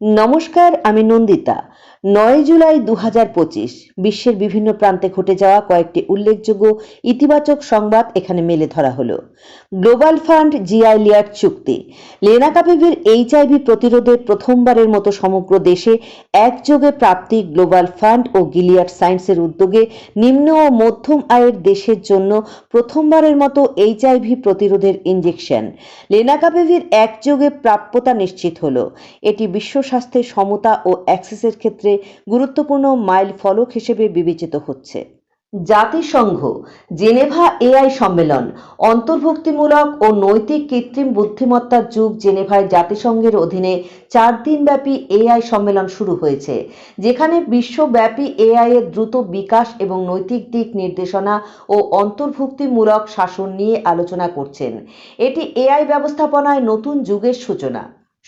নমস্কার, আমি নন্দিতা। নয় জুলাই দু হাজার পঁচিশ, বিশ্বের বিভিন্ন প্রান্তে ঘটে যাওয়া কয়েকটি উল্লেখযোগ্য ইতিবাচক সংবাদ এখানে মেলে ধরা হলো। গ্লোবাল ফান্ড জিআই লিয়ার চুক্তি। লেনা কাপিভির এইচআইভি প্রতিরোধে প্রথমবারের মতো সমগ্র দেশে একযোগে প্রাপ্তি গ্লোবাল ফান্ড ও গিলিয়াড সায়েন্সের উদ্যোগে নিম্ন ও মধ্যম আয়ের দেশের জন্য প্রথমবারের মতো এইচআইভি প্রতিরোধের ইঞ্জেকশন লেনাকাপেভির একযোগে প্রাপ্যতা নিশ্চিত হলো। এটি বিশ্ব স্বাস্থ্যের সমতা ও অ্যাক্সেসের ক্ষেত্রে গুরুত্বপূর্ণ মাইল ফলক হিসেবে বিবেচিত হচ্ছে। জাতিসংঘ, জেনেভা এআই সম্মেলন, অন্তর্ভুক্তিমূলক ও নৈতিক কৃত্রিম বুদ্ধিমত্তার যুগ জেনেভায় জাতিসংঘের অধীনে চার দিনব্যাপী এআই সম্মেলন শুরু হয়েছে, যেখানে বিশ্বব্যাপী এআই এর দ্রুত বিকাশ এবং নৈতিক দিক নির্দেশনা ও অন্তর্ভুক্তিমূলক শাসন নিয়ে আলোচনা করছেন। এটি এআই ব্যবস্থাপনায় নতুন যুগের সূচনা।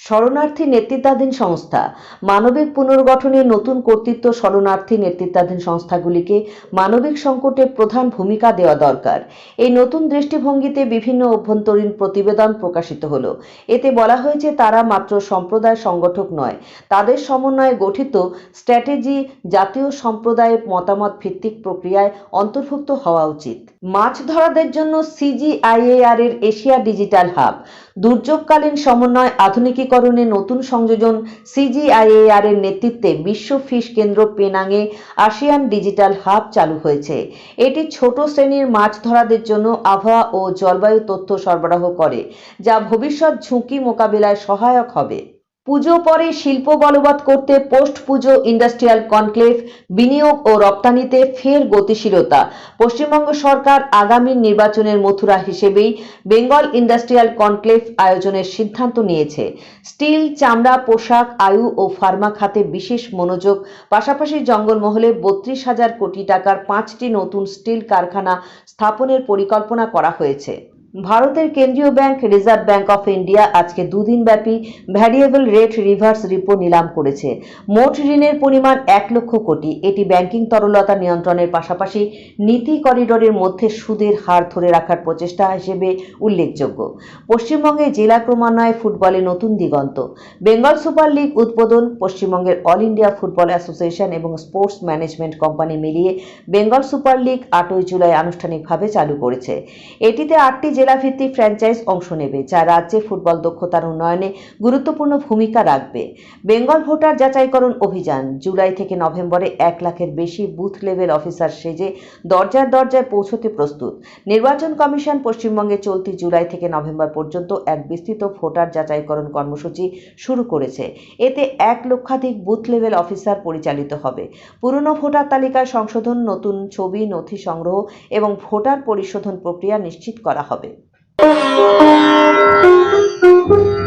শরণার্থী নেতৃত্বাধীন সংস্থা। মানবিক পুনর্গঠনে নতুন কর্তৃত্ব শরণার্থী নেতৃত্বাধীন সংস্থাগুলিকে মানবিক সংকটে প্রধান ভূমিকা দেওয়া দরকার। এই নতুন দৃষ্টিভঙ্গিতে বিভিন্ন অভ্যন্তরীণ প্রতিবেদন প্রকাশিত হল। এতে বলা হয়েছে, তারা মাত্র সম্প্রদায় সংগঠক নয়। তাদের সমন্বয়ে গঠিত স্ট্র্যাটেজি, জাতীয় সম্প্রদায়ের মতামত ভিত্তিক প্রক্রিয়ায় অন্তর্ভুক্ত হওয়া উচিত। মাছ ধরাদের জন্য সিজিআইএআর এর এশিয়া ডিজিটাল হাব। দুর্যোগকালীন সমন্বয় আধুনিকীকরণে নতুন সংযোজন সিজিআইএআর এর নেতৃত্বে বিশ্ব ফিশ কেন্দ্র পেনাংয়ে আসিয়ান ডিজিটাল হাব চালু হয়েছে। এটি ছোট শ্রেণির মাছ ধরাদের জন্য আবহাওয়া ও জলবায়ু তথ্য সরবরাহ করে, যা ভবিষ্যৎ ঝুঁকি মোকাবিলায় সহায়ক হবে। পুজো পরে শিল্প বলবৎ করতে পোস্ট পুজো ইন্ডাস্ট্রিয়াল কনক্লেভ, বিনিয়োগ ও রপ্তানিতে ফের গতিশীলতা। পশ্চিমবঙ্গ সরকার আগামী নির্বাচনের মথুরা হিসেবেই বেঙ্গল ইন্ডাস্ট্রিয়াল কনক্লেভ আয়োজনের সিদ্ধান্ত নিয়েছে। স্টিল, চামড়া, পোশাক, আয়ু ও ফার্মা খাতে বিশেষ মনোযোগ, পাশাপাশি জঙ্গলমহলে বত্রিশ হাজার কোটি টাকার পাঁচটি নতুন স্টিল কারখানা স্থাপনের পরিকল্পনা করা হয়েছে। ভারতের কেন্দ্রীয় bank Reserve Bank of India আজকে দুদিন ব্যাপী ভ্যারিয়েবল রেট রিভার্স রিপো নিলাম করেছে। মোট ঋণের পরিমাণ এক লক্ষ কোটি। এটি ব্যাংকিং তরলতা নিয়ন্ত্রণের পাশাপাশি নীতি করিডোরের মধ্যে সুদের হার ধরে রাখার প্রচেষ্টা হিসেবে উল্লেখযোগ্য। পশ্চিমবঙ্গে জেলা ক্রমান্বয়ে ফুটবলে নতুন দিগন্ত। বেঙ্গল সুপার লিগ উদ্বোধন, পশ্চিমবঙ্গের অল ইন্ডিয়া ফুটবল অ্যাসোসিয়েশন এবং স্পোর্টস ম্যানেজমেন্ট কোম্পানি মিলিয়ে বেঙ্গল সুপার লিগ আটই জুলাই আনুষ্ঠানিকভাবে চালু করেছে। এটিতে আটটি জেলাভিত্তিক ফ্র্যাঞ্চাইজ অংশ নেবে, যা রাজ্যে ফুটবল দক্ষতার উন্নয়নে গুরুত্বপূর্ণ ভূমিকা রাখবে। বেঙ্গল ভোটার যাচাইকরণ অভিযান, জুলাই থেকে নভেম্বরে এক লাখের বেশি বুথ লেভেল অফিসার সেজে দরজার দরজায় পৌঁছতে প্রস্তুত। নির্বাচন কমিশন পশ্চিমবঙ্গে চলতি জুলাই থেকে নভেম্বর পর্যন্ত এক বিস্তৃত ভোটার যাচাইকরণ কর্মসূচি শুরু করেছে। এতে এক লক্ষাধিক বুথ লেভেল অফিসার পরিচালিত হবে। পুরনো ভোটার তালিকায় সংশোধন, নতুন ছবি, নথি সংগ্রহ এবং ভোটার পরিশোধন প্রক্রিয়া নিশ্চিত করা হবে। Thank you.